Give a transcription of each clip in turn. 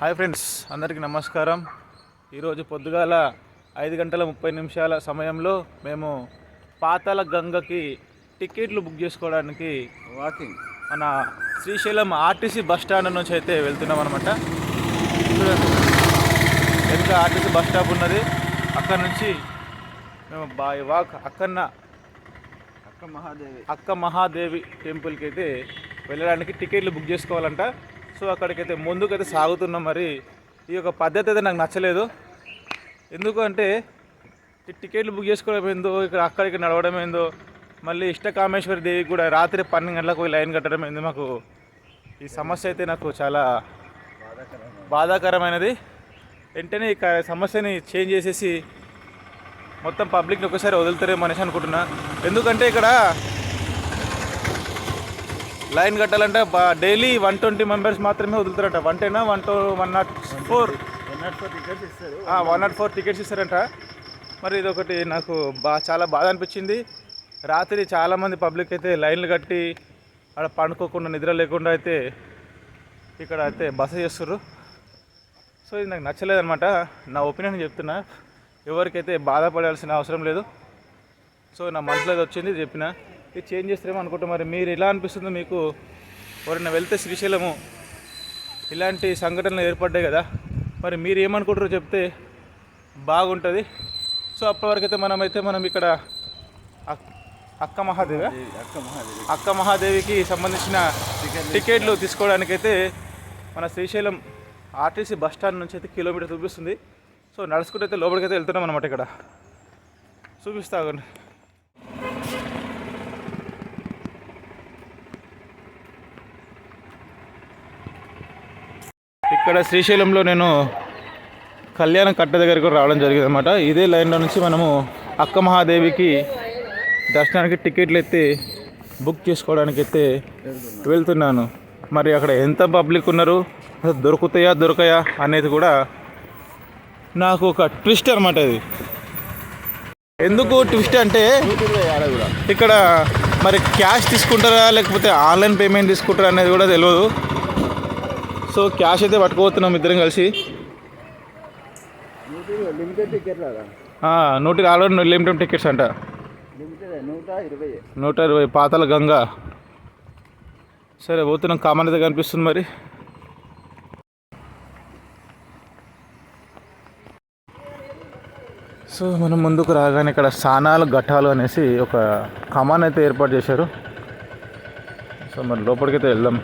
Hi friends అందరికీ నమస్కారం. ఈరోజు పొద్దుగాల ఐదు గంటల ముప్పై నిమిషాల సమయంలో మేము పాతాల గంగకి టికెట్లు బుక్ చేసుకోవడానికి వాకింగ్ మన శ్రీశైలం ఆర్టీసీ బస్ స్టాండ్ నుంచి అయితే వెళ్తున్నాం అనమాట వెనుక ఆర్టీసీ బస్ స్టాప్ ఉన్నది. అక్కడ నుంచి మేము బాయ్ వాక్ అక్కన్న అక్క మహాదేవి. అక్క మహాదేవి టెంపుల్కి అయితే వెళ్ళడానికి టికెట్లు బుక్ చేసుకోవాలంట. సో అక్కడికైతే ముందుకైతే సాగుతున్నాం మరి. ఈ యొక్క పద్ధతి అయితే నాకు నచ్చలేదు. ఎందుకంటే ఈ టికెట్లు బుక్ చేసుకోవడం ఏందో ఇక్కడ అక్కడికి నడవడం ఏందో మళ్ళీ ఇష్టకామేశ్వరి దేవి కూడా రాత్రి పన్నెండు గంటలకు లైన్ కట్టడం ఏంది మాకు ఈ సమస్య అయితే నాకు చాలా బాధాకరమైనది. వెంటనే ఈ సమస్యని చేంజ్ చేసేసి మొత్తం పబ్లిక్ని ఒకసారి వదులుతారేమో అనేసి అనుకుంటున్నా. ఎందుకంటే ఇక్కడ లైన్ కట్టాలంటే డైలీ వన్ ట్వంటీ మెంబర్స్ మాత్రమే వదులుతారంట. One ten one two one nought four. One nought four tickets ఇస్తారు. వన్ నాట్ ఫోర్ టికెట్స్ ఇస్తారంట. మరి ఇది ఒకటి నాకు బా చాలా బాధ అనిపించింది. రాత్రి చాలామంది పబ్లిక్ అయితే లైన్లు కట్టి అక్కడ పండుకోకుండా నిద్ర లేకుండా అయితే ఇక్కడ అయితే బస చేస్తుర్రు. సో ఇది నాకు నచ్చలేదన్నమాట. నా ఒపీనియన్ చెప్తున్నా. ఎవరికైతే బాధపడాల్సిన అవసరం లేదు. సో నా మనసులో వచ్చింది చెప్పిన. ఇది చేంజ్ చేస్తారేమో అనుకుంటా. మరి మీరు ఎలా అనిపిస్తుందో మీకు ఎవరైనా వెళ్తే శ్రీశైలము ఇలాంటి సంఘటనలు ఏర్పడ్డాయి కదా. మరి మీరు ఏమనుకుంటారో చెప్తే బాగుంటుంది. సో అప్పటివరకు అయితే మనమైతే మనం ఇక్కడ అక్- అక్క మహాదేవి అక్క మహాదేవి అక్క మహాదేవికి సంబంధించిన టికెట్లు తీసుకోవడానికైతే మన శ్రీశైలం ఆర్టీసీ బస్ స్టాండ్ నుంచి అయితే కిలోమీటర్ చూపిస్తుంది. సో నడుచుకుంటూ అయితే లోపలికి అయితే వెళ్తున్నాం అనమాట ఇక్కడ. చూపిస్తా ఇక్కడ శ్రీశైలంలో నేను కళ్యాణ కట్ట దగ్గరకు రావడం జరిగింది అనమాట ఇదే లైన్లో నుంచి మనము అక్క మహాదేవికి దర్శనానికి టికెట్లు ఎత్తి బుక్ చేసుకోవడానికి అయితే వెళ్తున్నాను. మరి అక్కడ ఎంత పబ్లిక్ ఉన్నారు? దొరుకుతాయా దొరకయా అనేది కూడా నాకు ఒక ట్విస్ట్ అనమాట ఇది. ఎందుకు ట్విస్ట్ అంటే ఇక్కడ మరి క్యాష్ తీసుకుంటారా లేకపోతే ఆన్లైన్ పేమెంట్ తీసుకుంటారా అనేది కూడా తెలియదు. సో క్యాష్ అయితే పట్టుకోతున్నాం ఇద్దరం కలిసి. నూట ఆల్రెడీ లిమిటెడ్ టికెట్స్ అంట. నూట ఇరవై నూట ఇరవై పాతల గంగ. సరే పోతున్నాం. కామన్ అయితే కనిపిస్తుంది మరి. సో మనం ముందుకు రాగానే ఇక్కడ స్నానాలు ఘట్టాలు అనేసి ఒక కమాన్ అయితే ఏర్పాటు చేశారు. సో మరి లోపలికైతే వెళ్దాం.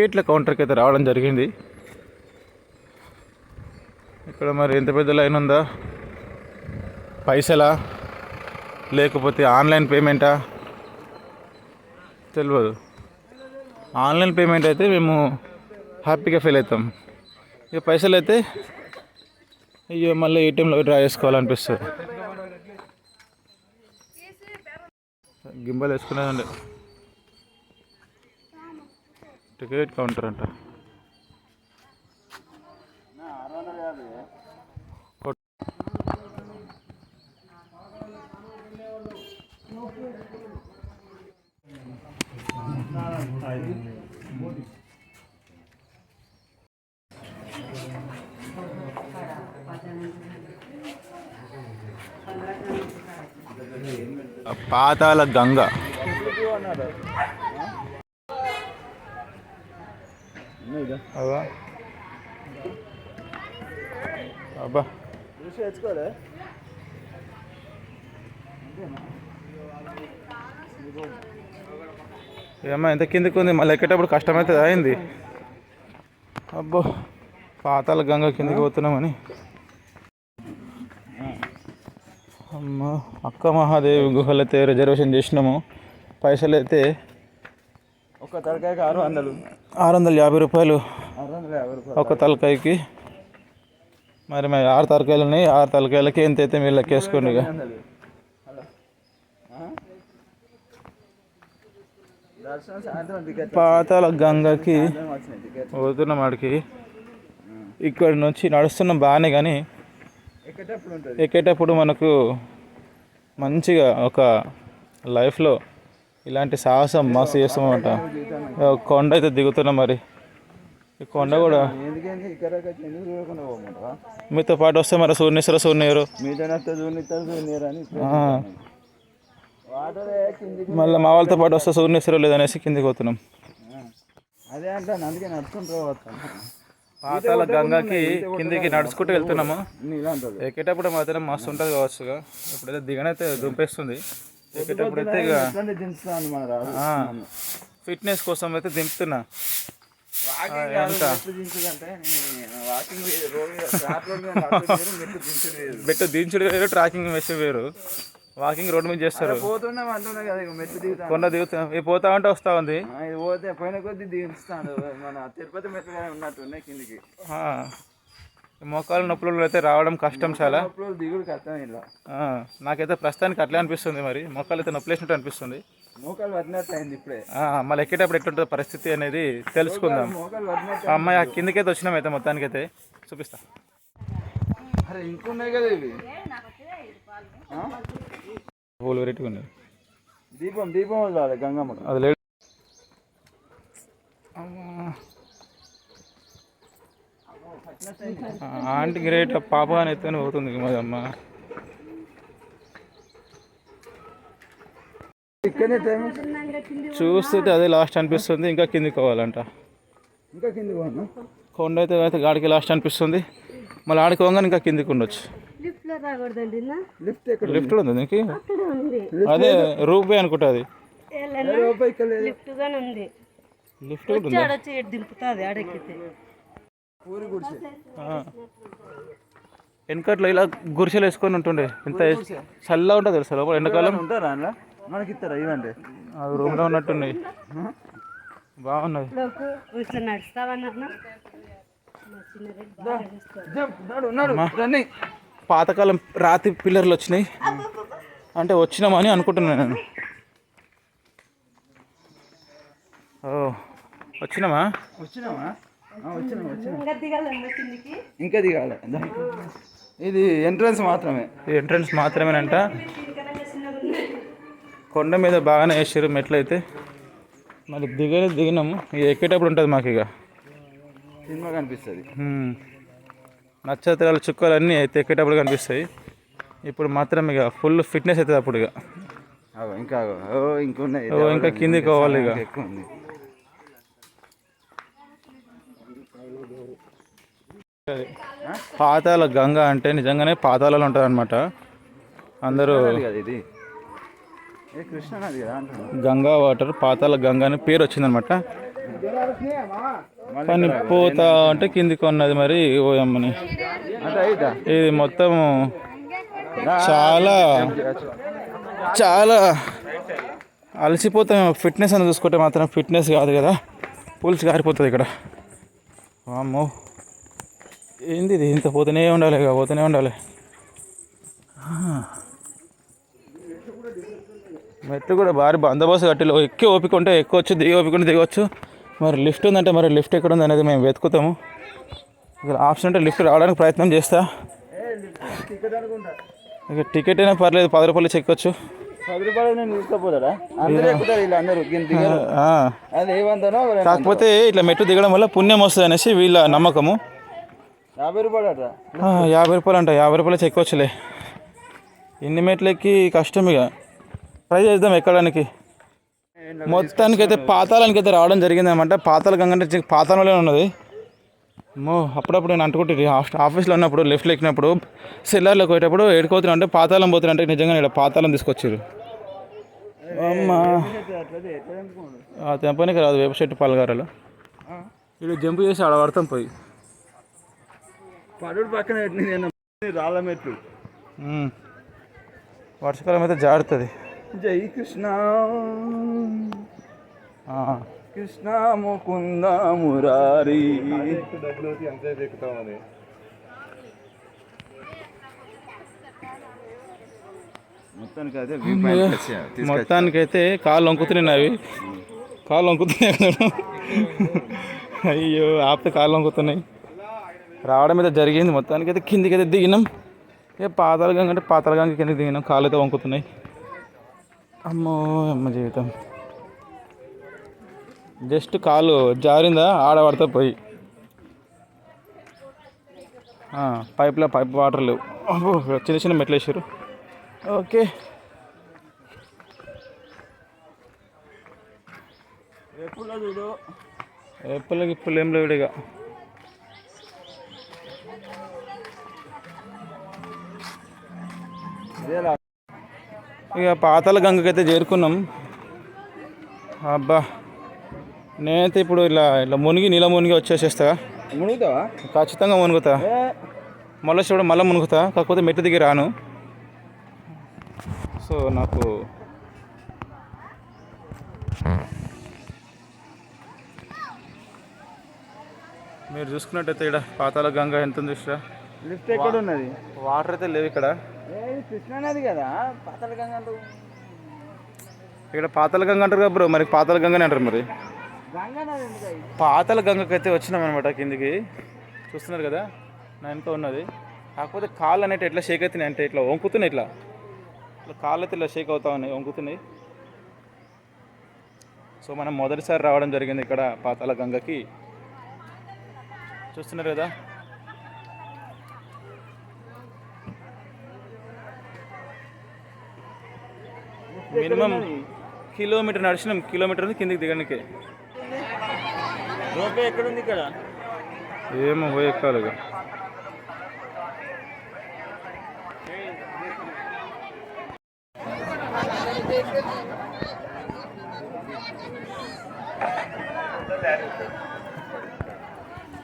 టికెట్ల కౌంటర్కి అయితే రావడం జరిగింది. ఇక్కడ మరి ఎంత పెద్ద లైన్ ఉందా? పైసలా? లేకపోతే ఆన్లైన్ పేమెంటా? తెలియదు ఆన్లైన్ పేమెంట్ అయితే మేము హ్యాపీగా ఫీల్ అవుతాం. ఇక పైసలు అయితే అయ్యో మళ్ళీ ఏటీఎంలో డ్రా చేసుకోవాలనిపిస్తుంది. గింబల్ వేసుకునేదండి టికెట్ కౌంటర్ అంట. పాతాల గంగ. అబ్బా అబ్బా చూసి తెచ్చుకోలే ఏమ్మా ఎంత కిందకి ఉంది మళ్ళీ ఎక్కేటప్పుడు కష్టమవుతుంది అయింది అబ్బో పాతాల గంగ కిందకి పోతున్నామని అమ్మ అక్క మహాదేవి గుహలు అయితే రిజర్వేషన్ చేసినాము పైసలు అయితే ఒక్క తలకాయకి ఆరు వందలు. ఆరు వందల యాభై రూపాయలు ఆరు వందల యాభై రూపాయలు. ఒక తలకాయకి. మరి మరి ఆరు తలకాయలు ఉన్నాయి. ఆరు తలకాయలకి ఎంత అయితే మీరు లెక్కేసుకోండి ఇక. పాతాల గంగకి పోతున్నాం ఆడికి. ఇక్కడ నుంచి నడుస్తున్నాం బాగానే కానీ ఎక్కేటప్పుడు మనకు మంచిగా ఒక లైఫ్లో ఇలాంటి సాహసం మస్తు చేస్తామంట కొండ అయితే దిగుతున్నాం మరి. ఈ కొండ కూడా మీతో పాటు వస్తే మరి వాటర్ కిందికి మళ్ళీ మా వాళ్ళతో పాటు వస్తే సూర్యనేశ్వర లేదనేసి కిందికి పోతున్నాం. అదే అంటాను అందుకే పాతాల గంగకి కిందికి నడుచుకుంటూ వెళ్తున్నాము. ఎక్కేటప్పుడు మాత్రం మస్తు ఉంటుంది కావచ్చుగా. ఇప్పుడైతే దిగనైతే దుంపేస్తుంది. ఎక్కేటప్పుడు అయితే ఇక ఫిట్నెస్ కోసం అయితే దింపుతున్నా. బెట్టు దించుడు వేరు. ట్రాకింగ్ వేసి వేరు. వాకింగ్ రోడ్ మీద చేస్తారు. దిగుతాను. కొండ దిగుతా పోతా ఉంటే వస్తా ఉంది. పోతే పోయిన కొద్ది దించుతాడు. మన తిరుపతి మెట్లు కానీ ఉన్నట్టున్నాయి కిందికి. మోకాలు నొప్పులు అయితే రావడం కష్టం చాలా. అప్పుడు దిగుడు కష్టం ఇలా ఆ, నాకైతే ప్రస్తుతానికి అట్లే అనిపిస్తుంది మరి. మోకాలు అయితే నొప్పులేసినట్టు అనిపిస్తుంది. మోకాలు అయింది ఇప్పుడే. మళ్ళీ ఎక్కేటప్పుడు ఎట్లుంటుంది పరిస్థితి అనేది తెలుసుకుందాం. అమ్మాయి ఆ కిందకైతే వచ్చినాం అయితే మొత్తానికైతే. చూపిస్తా. అరే ఇంకున్నాయి కదా ఇవి? పూలు వెరైటీ ఉన్నాయి దీపం దీపం గంగమ్మకు. అది ఆంటీ గ్రేట్ పాప అని ఎత్తుకొని పోతుంది టైం. చూస్తుంటే అదే లాస్ట్ అనిపిస్తుంది ఇంకా కిందికి పోవాలంట. ఇంకా కొండ అయితే అయితే గాడికి లాస్ట్ అనిపిస్తుంది. మళ్ళీ ఆడికి పోగానే ఇంకా కిందికి ఉండొచ్చు. లిఫ్ట్ ఎక్కడ లిఫ్ట్ కూడా ఉంది దీనికి? అక్కడ ఉంది. అదే రూప్ అనుకుంటా అది. లిఫ్ట్ గానే ఉంది. లిఫ్ట్ కూడా దింపుతుంది ఆడెక్కితే. పూరి గుడిసె. వెనకట్లో ఇలా గురిసెలు వేసుకొని ఉంటుండే. ఎంత చల్లగా ఉంటుంది తెలుసా లోపల? ఎండాకాలం? ఉంటారా అందులో? మనకి ఇస్తారా ఇవంటే అవి రూమ్లో ఉన్నట్టున్నాయి. బాగున్నది పాతకాలం రాతి పిల్లర్లు వచ్చినాయి. అంటే వచ్చినామని అనుకుంటున్నాను నేను. ఓ వచ్చినామా? వచ్చినామా? ఇంకా దిగాలి. ఇది ఎంట్రన్స్ మాత్రమే. ఈ ఎంట్రన్స్ మాత్రమేనంట కొండ మీద బాగానే వేసారు మెట్లు అయితే మరి దిగనే. దిగినాము ఇక ఎక్కేటప్పుడు ఉంటుంది మాకు ఇక సినిమా కనిపిస్తుంది. నక్షత్రాల చుక్కలు అన్నీ అయితే ఎక్కేటప్పుడు కనిపిస్తాయి. ఇప్పుడు మాత్రం ఇక ఫుల్ ఫిట్నెస్ అవుతుంది అప్పుడు ఇక. ఇంకా ఇంకా కిందికి పోవాలి ఇక. ఇంకా ఎక్కువ ఉంది. పాతాల గంగ అంటే నిజంగానే పాతాలలో ఉంటుంది అనమాట అందరూ ఇది? గంగా వాటర్ పాతాల గంగ అని పేరు వచ్చిందనమాట కానీ పోతా అంటే కిందికి ఉన్నది మరి ఓయమ్మని. ఇది మొత్తం చాలా చాలా అలసిపోతాం ఫిట్నెస్ అని చూసుకుంటే మాత్రం ఫిట్నెస్ కాదు కదా. పులుసు కారిపోతుంది ఇక్కడ. అమ్మో. ఏంది ఇది? ఇంత పోతూనే ఉండాలి ఇక పోతూనే ఉండాలి. మెట్లు కూడా భారీ బందోబస్తు కట్టిలో. ఎక్కి ఓపిక ఉంటే దిగి ఓపిక ఉంటే దిగవచ్చు మరి లిఫ్ట్ ఉందంటే మరి లిఫ్ట్ ఎక్కడ ఉంది అనేది మేము వెతుకుతాము. ఇక్కడ ఆప్షన్ ఉంటే లిఫ్ట్ రావడానికి ప్రయత్నం చేస్తా. ఇక టికెట్ అయినా పర్లేదు పది రూపాయలు చెక్కొచ్చు పది రూపాయలు నేను తీసుకుపోతాడా? అందరూ ఎక్కుతారు వీళ్ళు అందరూ గిన్నె దిగారు. ఆ. అది ఏమంటానో కాకపోతే ఇట్లా మెట్లు దిగడం వల్ల పుణ్యం వస్తుంది అనేసి వీళ్ళ నమ్మకము. యాభై రూపాయలు యాభై రూపాయలు అంట యాభై రూపాయలు చెక్కొచ్చులే ఇన్ని మెట్లకి కష్టం ఇక. ట్రై చేద్దాం ఎక్కడానికి. మొత్తానికి అయితే పాతాళానికి అయితే రావడం జరిగింది అనమాట పాతాల గంగ అంటే పాతాళంలోనే ఉన్నది. మో అప్పుడప్పుడు నేను అంటుకుంటే ఆఫీస్లో ఉన్నప్పుడు లెఫ్ట్లో ఎక్కినప్పుడు సెల్లార్లోకి పోయేటప్పుడు ఏడుకోతున్నా అంటే పాతాళం పోతున్నా అంటే నిజంగా ఇక్కడ పాతాళం తీసుకొచ్చారు అమ్మా. తెంపనికి రాదు వేప చెట్టు పాలగారాలు. ఇక్కడ జంప్ చేసి ఆడ పడతాం పోయి. పడుడు పక్కన రాళ్ళ మెట్లు. వర్షాకాలం అయితే జారుతుంది. జై కృష్ణ. కృష్ణ ముకుంద మురారి మొత్తానికైతే కాళ్ళు వంకుతున్నాయి అవి కాళ్ళు వంకుతున్నాయి. అయ్యో ఆపితే కాళ్ళు వంకుతున్నాయి. రావడం అయితే జరిగింది. మొత్తానికైతే కిందికి అయితే దిగినాం. ఇక పాతాల గంగ అంటే పాతాల గంగ కింద దిగినాం. కాళ్ళు అయితే వంకుతున్నాయి. అమ్మో అమ్మ జీవితం. జస్ట్ కాలు జారిందా? ఆడబడతా పోయి. ఆ, పైప్లో పైప్ వాటర్ లేవు. అబ్బో, చిన్న చిన్న మెట్లు వేసారు ఓకే. ఎప్పులకి ఇప్పుడు ఏం లేవు ఇక ఇక పాతాల గంగకైతే చేరుకున్నాం. అబ్బా. నేనైతే ఇప్పుడు ఇలా ఇలా మునిగి నీళ్ళ మునిగి వచ్చేసేస్తా. మునుగుతావా? ఖచ్చితంగా మునుగుతా. మళ్ళీ చూడ మళ్ళీ మునుగుతా. కాకపోతే మెట్టు దిగి రాను. సో నాకు మీరు చూసుకున్నట్టయితే ఇక్కడ పాతాల గంగ ఎంత ఉంది చూసారా? లిఫ్ట్ ఎక్కడ ఉన్నది? వాటర్ అయితే లేవు ఇక్కడ. ఏ ఇది కృష్ణా నది కదా? పాతాళ గంగ ఇక్కడ పాతాల గంగ అంటారు కదా బ్రో మరి పాతాల గంగనే అంటారు మరి. పాతాల గంగకి అయితే వచ్చినాం అనమాట కిందికి. చూస్తున్నారు కదా? నా వెనుక ఉన్నది. కాకపోతే కాళ్ళు అనేవి ఎట్లా షేక్ అవుతున్నాయి అంటే ఇట్లా వంకుతున్నాయి ఇట్లా. ఇట్లా కాళ్ళు అయితే ఇలా షేక్ అవుతా ఉన్నాయి వంకుతున్నాయి. సో మనం మొదటిసారి రావడం జరిగింది ఇక్కడ పాతాల గంగకి. చూస్తున్నారు కదా? మినిమం కిలోమీటర్ నడిచినాం కిలోమీటర్ ఉంది కిందికి దిగడానికి. రోపే ఎక్కడ ఉంది ఇక్కడ ఏమో పోయి ఎక్కాలి ఇక.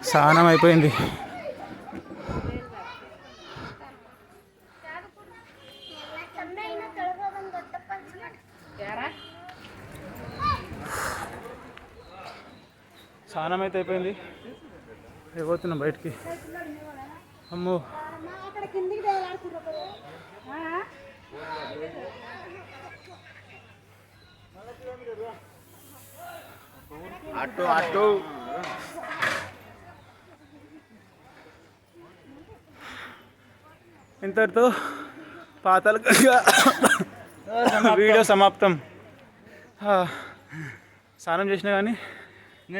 స్నానం అయిపోయింది స్నానం అయితే అయిపోయింది. పోతున్నాం బయటికి. అమ్మో. అటు అటు. ఇంతటితో పాతాల వీడియో సమాప్తం. స్నానం చేసినా కానీ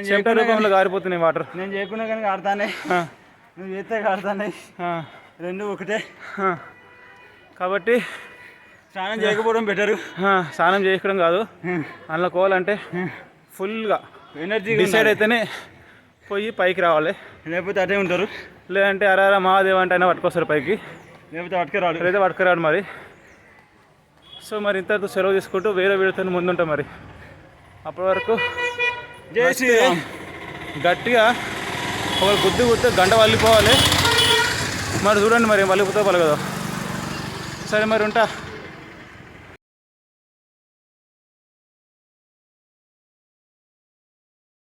చెమట రూపంలో గారిపోతున్నాయి వాటర్. నేను చేయకుండా కానీ ఆడతానే నువ్వు చేస్తే ఆడతానే రెండు ఒకటే. కాబట్టి స్నానం చేయకపోవడం బెటరు. స్నానం చేసుకోవడం కాదు. అందులో కోవాలంటే ఫుల్గా ఎనర్జీ డిసైడ్ అయితేనే పోయి పైకి రావాలి. లేకపోతే అటే ఉంటారు. లేదంటే అరారా మహాదేవ్ అంటే అయినా పట్టుకొస్తారు పైకి. లేకపోతే పట్టుకురాడు ఇక్కడైతే పట్టుకురాడు మరి. సో మరి ఇంతతో సెలవు తీసుకుంటూ వేరే వీడియోతో ముందుంటాం మరి. అప్పటి వరకు జై శ్రీరామ్ గట్టిగా ఒక గుద్దు గుద్దు గంట వల్లిపోవాలి. మరి చూడండి మరి వల్లిపోతే పలగదు సరే మరి ఉంటా.